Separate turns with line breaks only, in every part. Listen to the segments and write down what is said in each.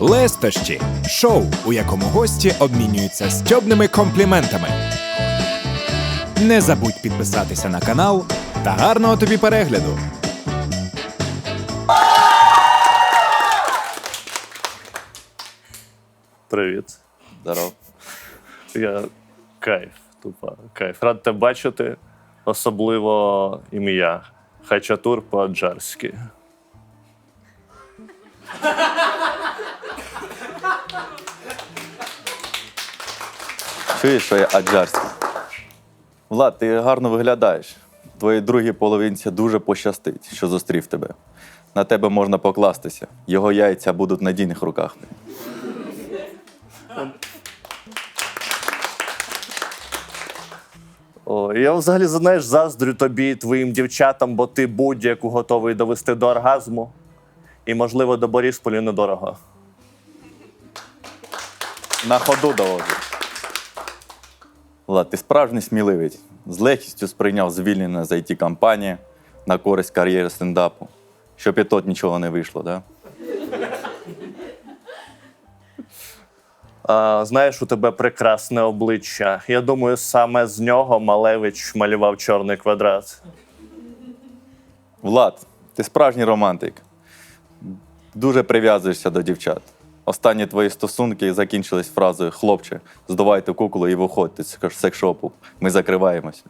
Лестощі шоу, у якому гості обмінюються стьобними компліментами. Не забудь підписатися на канал та гарного тобі перегляду!
Привіт.
Здоров.
Я кайф, тупо кайф. Рад тебе бачити, особливо ім'я. Хачатур по-аджарськи.
Чуєш, що я аджарський? Влад, ти гарно виглядаєш. Твоїй другій половинці дуже пощастить, що зустрів тебе. На тебе можна покластися. Його яйця будуть в надійних руках.
О, я взагалі, знаєш, заздрю тобі, і твоїм дівчатам, бо ти будь-яку готовий довести до оргазму. І, можливо, до Борисполю недорого.
На ходу доводжу. Влад, ти справжній сміливець. З легкістю сприйняв звільнення з it компанії на користь кар'єри стендапу. Щоб і тут нічого не вийшло, да?
А, знаєш, у тебе прекрасне обличчя. Я думаю, саме з нього Малевич малював чорний квадрат.
Влад, ти справжній романтик. Дуже прив'язуєшся до дівчат. Останні твої стосунки закінчились фразою Хлопче, здавайте куклу і виходьте з секшопу. Ми закриваємось.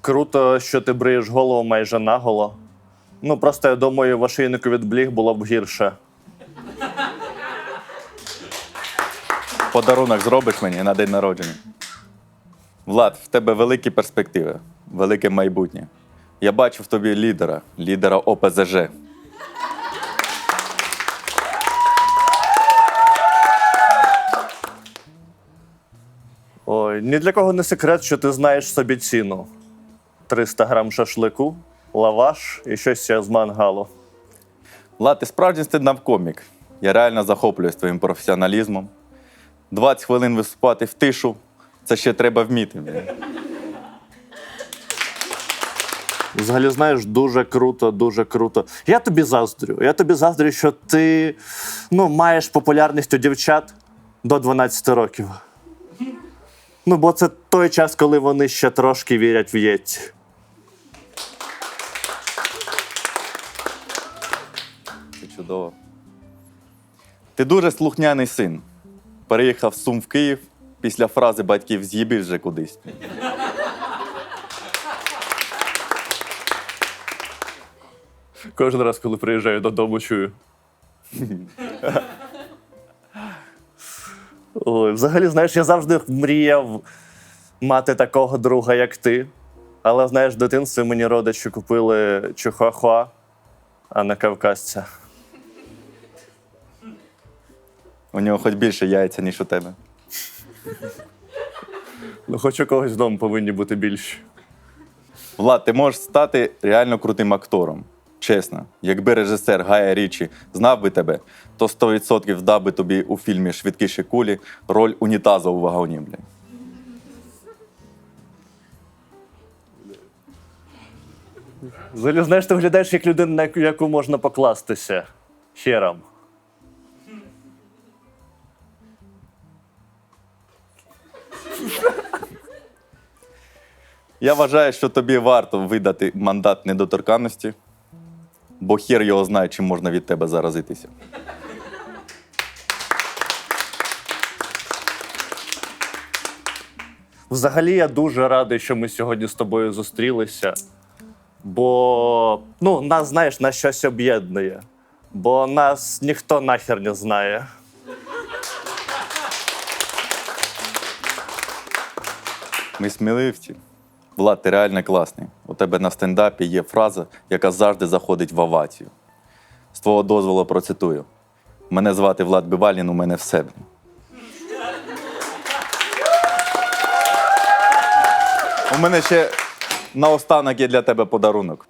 Круто, що ти бриєш голову майже наголо. Ну, просто я думаю, в ошейнику від бліг було б гірше.
Подарунок зробиш мені на день народження. Влад, в тебе великі перспективи, велике майбутнє. Я бачу в тобі лідера, лідера ОПЗЖ.
Ой, ні для кого не секрет, що ти знаєш собі ціну: 300 грам шашлику, лаваш і щось ще з мангалу.
Влад, ти справжній стендап-комік. Я реально захоплююсь твоїм професіоналізмом. 20 хвилин виступати в тишу це ще треба вміти.
Взагалі, знаєш, дуже круто, дуже круто. Я тобі заздрю. Я тобі заздрю, що ти ну, маєш популярність у дівчат до 12 років. Ну, бо це той час, коли вони ще трошки вірять в єть.
Це чудово. Ти дуже слухняний син. Переїхав з Сум в Київ після фрази батьків з'їбіть вже кудись.
Кожен раз, коли приїжджаю додому, чую. Ой, взагалі, знаєш, я завжди мріяв мати такого друга, як ти. Але знаєш, в дитинстві мені родичі купили чихуахуа, а не кавказця.
У нього хоч більше яйця, ніж у тебе.
Ну, хоч у когось вдома повинні бути більші.
Влад, ти можеш стати реально крутим актором. Чесно, якби режисер Гая Річі знав би тебе, то 100% дав би тобі у фільмі Швидкіші кулі роль унітаза у вагоні. Блін.
Взагалі, знаєш, ти виглядаєш як людина, на яку- яку можна покластися хером.
Я вважаю, що тобі варто видати мандат недоторканності, бо хер його знає, чим можна від тебе заразитися.
Взагалі, я дуже радий, що ми сьогодні з тобою зустрілися. Бо ну, нас, знаєш, нас щось об'єднує. Бо нас ніхто нахер не знає.
Ми сміливці. Влад, ти реально класний. Тебе на стендапі є фраза, яка завжди заходить в овацію. З твого дозволу процитую: Мене звати Влад Бивалін, у мене все. блін». У мене ще наостанок є для тебе подарунок.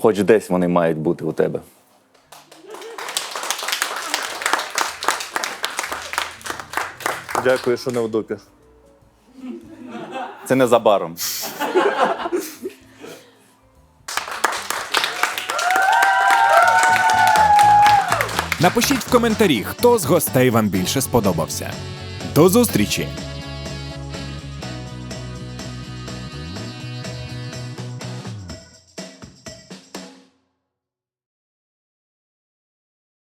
Хоч десь вони мають бути у тебе.
Дякую, що не в дупі.
Це незабаром.
Напишіть в коментарі, хто з гостей вам більше сподобався. До зустрічі!